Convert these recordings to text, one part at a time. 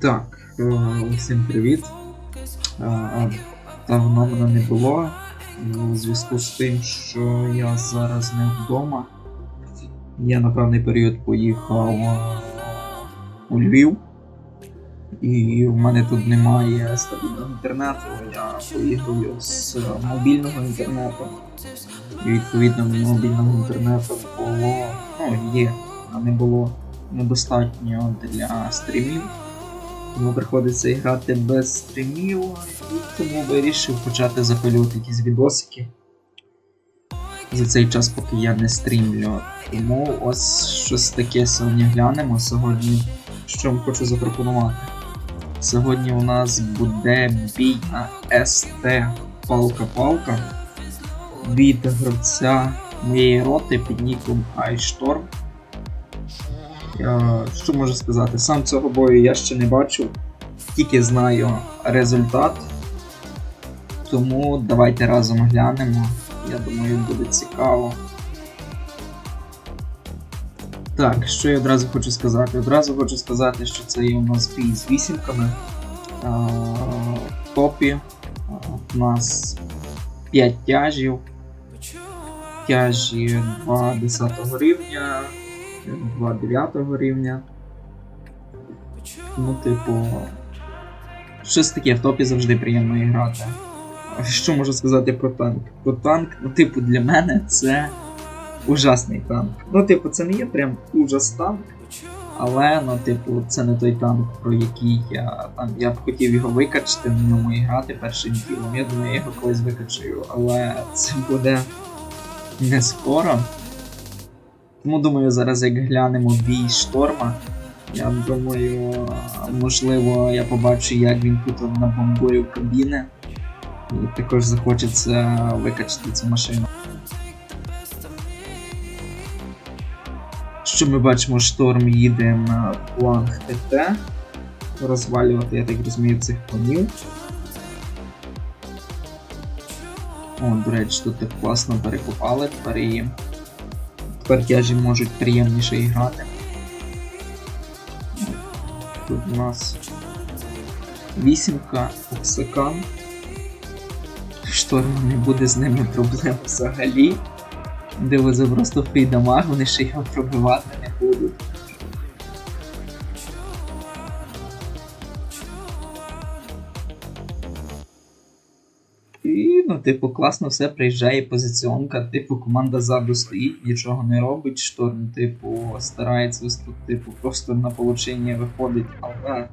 Так, е, всім привіт. Е, Давно мене не було. У зв'язку з тим, що я зараз не вдома. Я на певний період поїхав е, у Львів. І в мене тут немає стабільного інтернету. Я поїхав з мобільного інтернету. І відповідно мобільного інтернету було. Ну, є, а не було недостатньо для стрімів. Тому приходиться грати без стрімів, і тому вирішив почати запилювати якісь відосики за цей час, поки я не стрімлю. Тому ось щось таке сьогодні глянемо. Сьогодні що вам хочу запропонувати. Сьогодні у нас буде бій на СТ Палка-Палка від гравця моєї роти під ніком iStorm. Що можу сказати? Сам цього бою я ще не бачив, тільки знаю результат. Тому давайте разом глянемо. Я думаю, буде цікаво. Так, що я одразу хочу сказати? Одразу хочу сказати, що це є у нас бій з вісімками. В топі у нас 5 тяжів. Тяжі 2 10 рівня, 2 9 рівня. Ну, типу. Щось таке в топі завжди приємно грати. Що можу сказати про танк? Про танк, ну, типу, для мене це ужасний танк. Ну, типу, це не є прям ужас танк. Але, ну, типу, це не той танк, про який я там. Я б хотів його викачати, на ньому і грати першим ділом. Я думаю, я його колись викачаю, але це буде не скоро. Тому думаю, зараз як глянемо бій шторма. Я думаю, можливо, я побачу, як він тут набомбує кабіни. І також захочеться викачати цю машину. Що ми бачимо, шторм їде на фланг ТТ. Розвалювати, я так розумію, цих конів. О, до речі, тут так класно перекопали, тепер і тепер тяжі можуть приємніше грати. Тут у нас вісімка, оксикан. Шторм не буде з ними проблем взагалі. Дивиться просто фрі дамаг, вони ще його пробивати не будуть. І, ну, типу, класно все приїжджає позиціонка, типу, команда ззаду стоїть, нічого не робить, шторм, типу, старається тут, типу, просто на получення виходить, але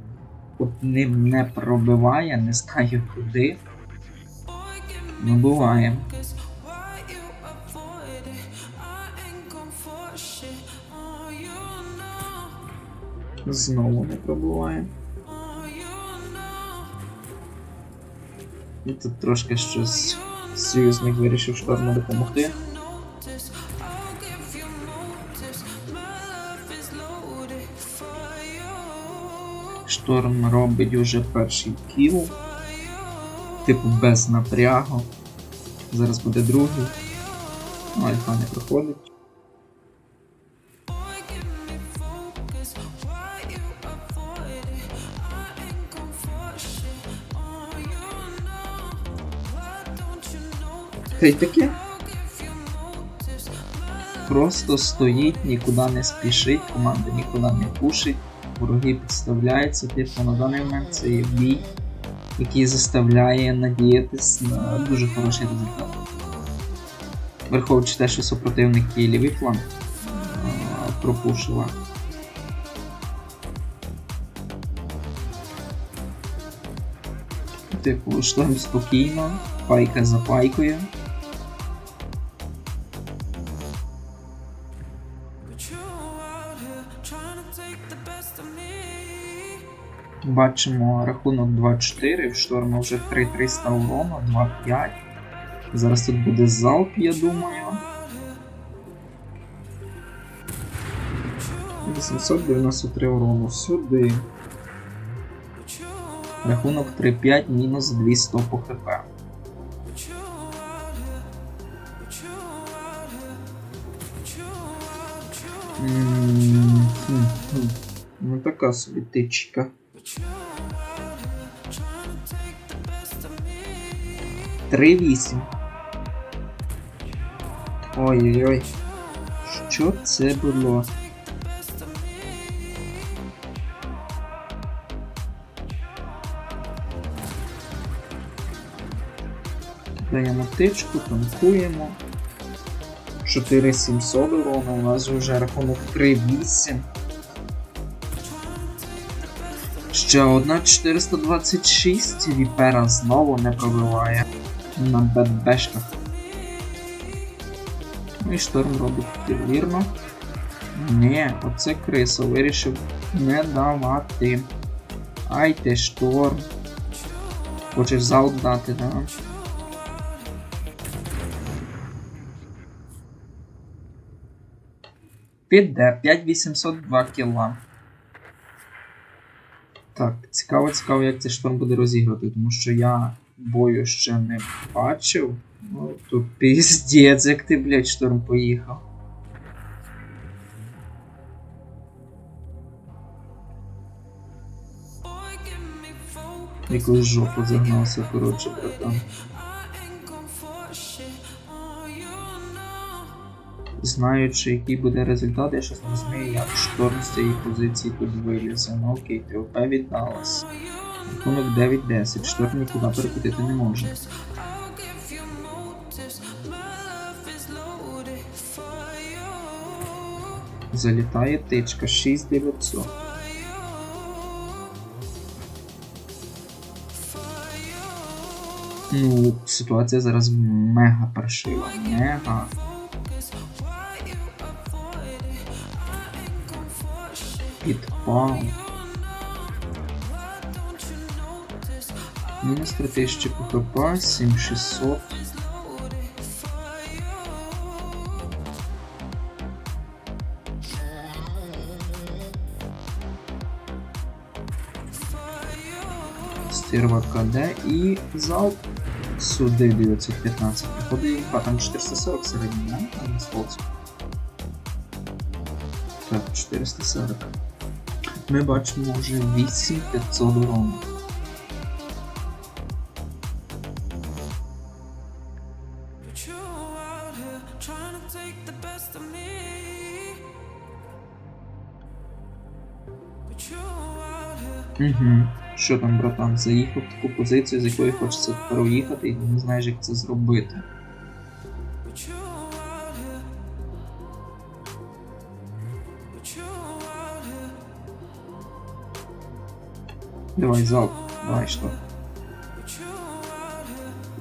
от ним не пробиває, не знаю куди. Ну, буває. Знову не пробуває. І тут трошки щось союзник вирішив шторму допомогти. Шторм робить уже перший кіл. Типу без напрягу. Зараз буде другий. Ну, альфа не проходить. Таке. Просто стоїть, нікуди не спішить, команда нікуди не пушить, вороги підставляються, типу на даний момент це є бій, який заставляє надіятись на дуже хороший результат. Враховуючи те, що супротивники лівий фланг пропушила. Типу, шторм спокійно, пайка за пайкою. Бачимо рахунок 2-4, в шторма вже 3300 урону, 2-5. Зараз тут буде залп, я думаю. 893 урону сюди. Рахунок 3-5 мінус 200 по хп. Ну така собі тичка. Три вісім. Ой-ой-ой. Що це було? Даємо тичку, танкуємо. 4700 урона, у нас вже рахунок 3-8. Ще одна 426, Віпера знову не пробиває на БДБшках. Ну і шторм робить вірно. Ні, оце крисо вирішив не давати. Ай ти шторм. Хочеш залп дати, да? Піде 5802 кіла. Так, цікаво, цікаво, як цей шторм буде розіграти, тому що я бою ще не бачив. Ну, то піздець, як ти, блядь, шторм поїхав. Якусь жопу загнався, коротше, братан. Знаючи, який буде результат, я щось розумію, як шторм з цієї позиції тут вилізе. Ну окей, ТОП віддалась. Рахунок 9-10, шторм нікуди перекотити не може. Залітає тичка 6900. Ну, ситуація зараз мега паршива. Мега. Підпал. Мінус 3000 ПХП, 7600. Стерва КД і залп сюди 915. Приходить а там 440 середній, да? Там на сполці. Так, 440. Ми бачимо вже 8500 урону. Угу. Що там, братан, заїхав в таку позицію, з якої хочеться тепер уїхати, і не знаєш, як це зробити. Давай, залп, давай що.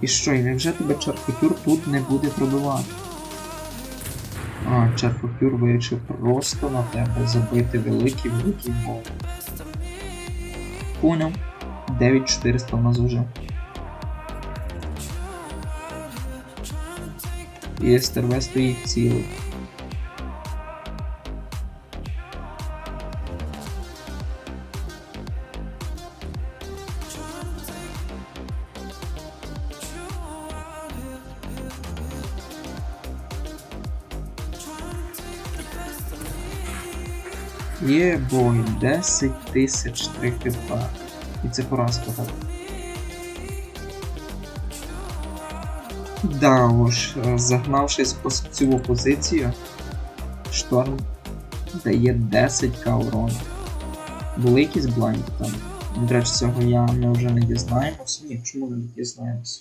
І що, і невже тебе Чарфокюр тут не буде пробивати? А, Чарфокюр вирішив просто на тебе забити великий великий гол. Поняв. 9400 у нас уже. І СТРВ стоїть цілий. Є бой 10 тисяч 3 хп. І це поразка так. Да уж, е, загнавшись по цю позицію, шторм дає 10к урону. Були якісь блайнди там. До речі, цього я ми вже не дізнаємося. Ні, чому ми не дізнаємося?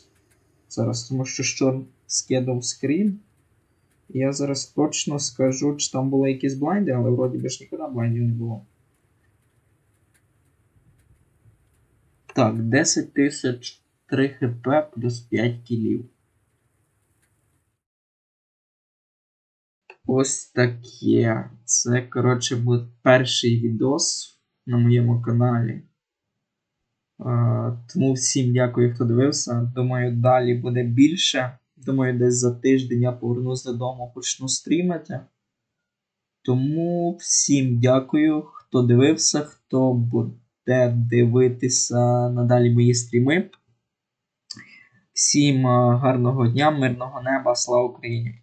Зараз, тому що шторм скидав скрін. Я зараз точно скажу, чи там були якісь блайнди, але вроді би ж ніколи блайндів не було. Так, 10 тисяч 3 хп плюс 5 кілів. Ось таке. Це, коротше, буде перший відос на моєму каналі. Тому всім дякую, хто дивився. Думаю, далі буде більше. Думаю, десь за тиждень я повернусь додому, почну стрімити. Тому всім дякую, хто дивився, хто буде дивитися надалі мої стріми. Всім е, гарного дня, мирного неба, слава Україні!